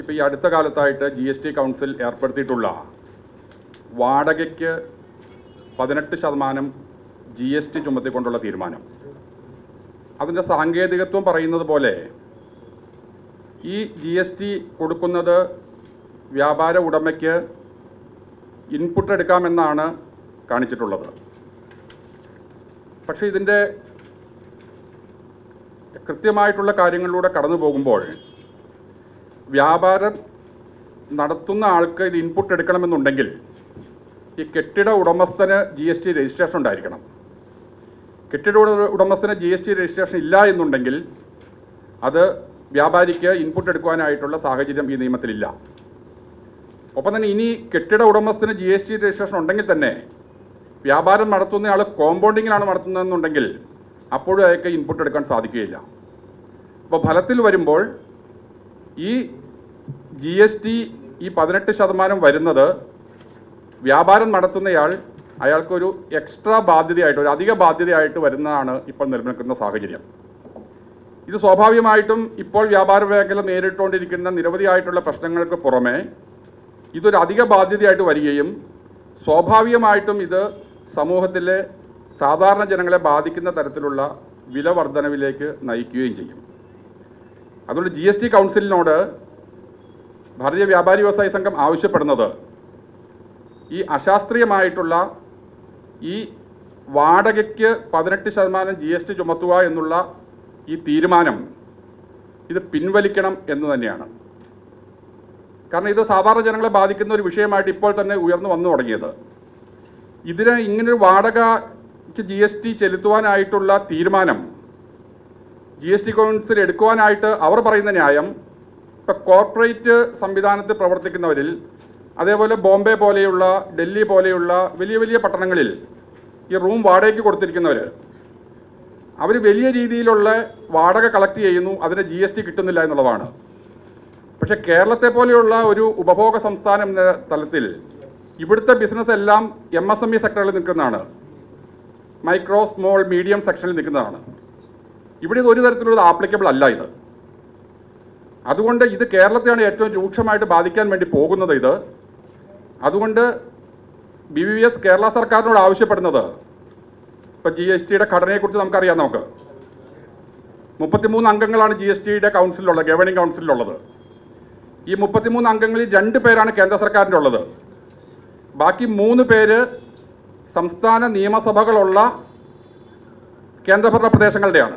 ഇപ്പോൾ ഈ അടുത്ത കാലത്തായിട്ട് ജി എസ് ടി കൗൺസിൽ ഏർപ്പെടുത്തിയിട്ടുള്ള വാടകയ്ക്ക് പതിനെട്ട് ശതമാനം ജി എസ് ടി ചുമത്തിക്കൊണ്ടുള്ള തീരുമാനം. അതിന്റെ സാങ്കേതികത്വം പറയുന്നത് പോലെ ഈ ജി എസ് ടി കൊടുക്കുന്നത് വ്യാപാര ഉടമയ്ക്ക് ഇൻപുട്ട് എടുക്കാമെന്നാണ് കാണിച്ചിട്ടുള്ളത്. പക്ഷേ ഇതിന്റെ കൃത്യമായിട്ടുള്ള കാര്യങ്ങളിലൂടെ കടന്നു പോകുമ്പോൾ വ്യാപാരം നടത്തുന്ന ആൾക്ക് ഇത് ഇൻപുട്ട് എടുക്കണമെന്നുണ്ടെങ്കിൽ ഈ കെട്ടിട ഉടമസ്ഥന് ജി എസ് ടി രജിസ്ട്രേഷൻ ഉണ്ടായിരിക്കണം. കെട്ടിട ഉട- ഉടമസ്ഥന് ജി എസ് ടി രജിസ്ട്രേഷൻ ഇല്ല എന്നുണ്ടെങ്കിൽ അത് വ്യാപാരിക്ക് ഇൻപുട്ട് എടുക്കുവാനായിട്ടുള്ള സാഹചര്യം ഈ നിയമത്തിലില്ല. ഒപ്പം തന്നെ ഇനി കെട്ടിട ഉടമസ്ഥന് ജി എസ് ടി രജിസ്ട്രേഷൻ ഉണ്ടെങ്കിൽ തന്നെ വ്യാപാരം നടത്തുന്നയാൾ കോമ്പൗണ്ടിങ്ങിലാണ് നടത്തുന്നതെന്നുണ്ടെങ്കിൽ അപ്പോഴും അയാൾക്ക് ഇൻപുട്ട് എടുക്കാൻ സാധിക്കുകയില്ല. അപ്പോൾ ഫലത്തിൽ വരുമ്പോൾ ഈ ജി എസ് ടി ഈ പതിനെട്ട് ശതമാനം വരുന്നത് വ്യാപാരം നടത്തുന്നയാൾ അയാൾക്കൊരു എക്സ്ട്രാ ബാധ്യതയായിട്ട് ഒരു അധിക ബാധ്യതയായിട്ട് വരുന്നതാണ് ഇപ്പോൾ നിലനിൽക്കുന്ന സാഹചര്യം. ഇത് സ്വാഭാവികമായിട്ടും ഇപ്പോൾ വ്യാപാര മേഖല നേരിട്ടുകൊണ്ടിരിക്കുന്ന നിരവധിയായിട്ടുള്ള പ്രശ്നങ്ങൾക്ക് പുറമെ ഇതൊരു അധിക ബാധ്യതയായിട്ട് വരികയും സ്വാഭാവികമായിട്ടും ഇത് സമൂഹത്തിലെ സാധാരണ ജനങ്ങളെ ബാധിക്കുന്ന തരത്തിലുള്ള വില വർധനവിലേക്ക് നയിക്കുകയും ചെയ്യും. അതുകൊണ്ട് ജി എസ് ടി കൗൺസിലിനോട് ഭാരതീയ വ്യാപാരി വ്യവസായ സംഘം ആവശ്യപ്പെടുന്നത് ഈ അശാസ്ത്രീയമായിട്ടുള്ള ഈ വാടകയ്ക്ക് പതിനെട്ട് ശതമാനം ജി എസ് ടി ചുമത്തുക എന്നുള്ള ഈ തീരുമാനം ഇത് പിൻവലിക്കണം എന്ന് തന്നെയാണ്. കാരണം ഇത് സാധാരണ ജനങ്ങളെ ബാധിക്കുന്ന ഒരു വിഷയമായിട്ട് ഇപ്പോൾ തന്നെ ഉയർന്നു വന്നു തുടങ്ങിയത്. ഇതിന് ഇങ്ങനൊരു വാടകയ്ക്ക് ജി എസ് ടി ചെലുത്തുവാനായിട്ടുള്ള തീരുമാനം ജി എസ് ടി കൗൺസിൽ എടുക്കുവാനായിട്ട് അവർ പറയുന്ന ന്യായം ഇപ്പോൾ കോർപ്പറേറ്റ് സംവിധാനത്തിൽ പ്രവർത്തിക്കുന്നവരിൽ അതേപോലെ ബോംബെ പോലെയുള്ള ഡൽഹി പോലെയുള്ള വലിയ വലിയ പട്ടണങ്ങളിൽ ഈ റൂം വാടകയ്ക്ക് കൊടുത്തിരിക്കുന്നവർ അവർ വലിയ രീതിയിലുള്ള വാടക കളക്ട് ചെയ്യുന്നു അതിന് ജി എസ് ടി കിട്ടുന്നില്ല എന്നുള്ളതാണ്. പക്ഷേ കേരളത്തെ പോലെയുള്ള ഒരു ഉപഭോഗ സംസ്ഥാനം എന്ന തലത്തിൽ ഇവിടുത്തെ ബിസിനസ് എല്ലാം എം എസ് എം ഇ സെക്ടറിൽ നിൽക്കുന്നതാണ്. മൈക്രോ സ്മോൾ മീഡിയം സെക്ഷനിൽ നിൽക്കുന്നതാണ്. ഇവിടെ ഇത് ഒരു തരത്തിലുള്ള ആപ്ലിക്കബിൾ അല്ല ഇത്. അതുകൊണ്ട് ഇത് കേരളത്തെയാണ് ഏറ്റവും രൂക്ഷമായിട്ട് ബാധിക്കാൻ വേണ്ടി പോകുന്നത് ഇത്. അതുകൊണ്ട് ബി വി എസ് കേരള സർക്കാരിനോട് ആവശ്യപ്പെടുന്നത്. ഇപ്പോൾ ജി എസ് ടിയുടെ ഘടനയെക്കുറിച്ച് നമുക്കറിയാം നമുക്ക്. മുപ്പത്തിമൂന്ന് അംഗങ്ങളാണ് ജി എസ് ടിയുടെ കൗൺസിലുള്ളത് ഗവേണിംഗ് കൗൺസിലുള്ളത് ഈ മുപ്പത്തിമൂന്ന് അംഗങ്ങളിൽ രണ്ട് പേരാണ് കേന്ദ്ര സർക്കാരിന്റെ ഉള്ളത് ബാക്കി മൂന്ന് പേര് സംസ്ഥാന നിയമസഭകളുള്ള കേന്ദ്രഭരണ പ്രദേശങ്ങളുടെയാണ്.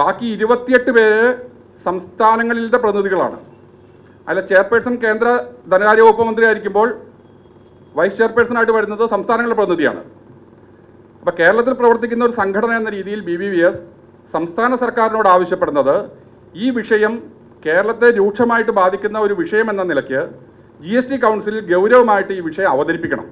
ബാക്കി ഇരുപത്തിയെട്ട് പേര് സംസ്ഥാനങ്ങളിലെ പ്രതിനിധികളാണ്. അല്ല ചെയർപേഴ്സൺ കേന്ദ്ര ധനകാര്യ വകുപ്പ് മന്ത്രി ആയിരിക്കുമ്പോൾ വൈസ് ചെയർപേഴ്സണായിട്ട് വരുന്നത് സംസ്ഥാനങ്ങളുടെ പ്രതിനിധിയാണ്. അപ്പോൾ കേരളത്തിൽ പ്രവർത്തിക്കുന്ന ഒരു സംഘടന എന്ന രീതിയിൽ ബി ബി വി എസ് സംസ്ഥാന സർക്കാരിനോട് ആവശ്യപ്പെടുന്നത് ഈ വിഷയം കേരളത്തെ രൂക്ഷമായിട്ട് ബാധിക്കുന്ന ഒരു വിഷയം എന്ന നിലയ്ക്ക് ജി എസ് ടി കൗൺസിലിൽ ഗൗരവമായിട്ട് ഈ വിഷയം അവതരിപ്പിക്കണം.